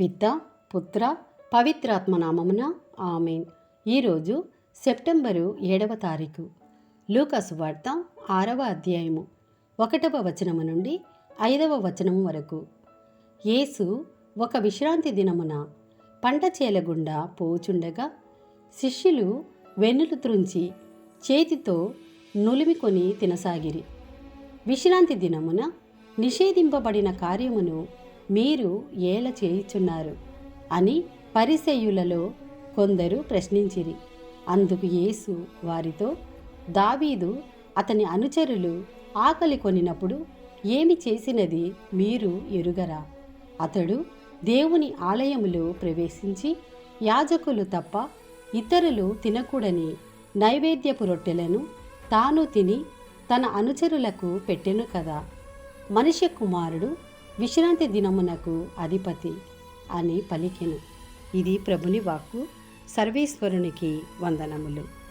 పిత పుత్ర పవిత్రాత్మ నామమున ఆమెన్. ఈరోజు సెప్టెంబరు ఏడవ తారీఖు. లూకాసు వార్త ఆరవ అధ్యాయము. ఒకటవ వచనము నుండి ఐదవ వచనము వరకు. యేసు ఒక విశ్రాంతి దినమున పంట చేలగుండా పోచుండగా శిష్యులు వెన్నులు త్రుంచి చేతితో నులిమికొని తినసాగిరి. విశ్రాంతి దినమున నిషేధింపబడిన కార్యమును మీరు ఏల చేయుచున్నారు అని పరిసెయ్యులలో కొందరు ప్రశ్నించిరి. అందుకు యేసు వారితో దావీదు అతని అనుచరులు ఆకలి కొనినప్పుడు ఏమి చేసినది మీరు ఎరుగరా? అతడు దేవుని ఆలయములో ప్రవేశించి యాజకులు తప్ప ఇతరులు తినకూడని నైవేద్యపు రొట్టెలను తాను తిని తన అనుచరులకు పెట్టెను కదా? మనిషి కుమారుడు విశ్రాంతి దినమునకు అధిపతి అని పలికెను. ఇది ప్రభుని వాక్కు. సర్వేశ్వరునికి వందనములు.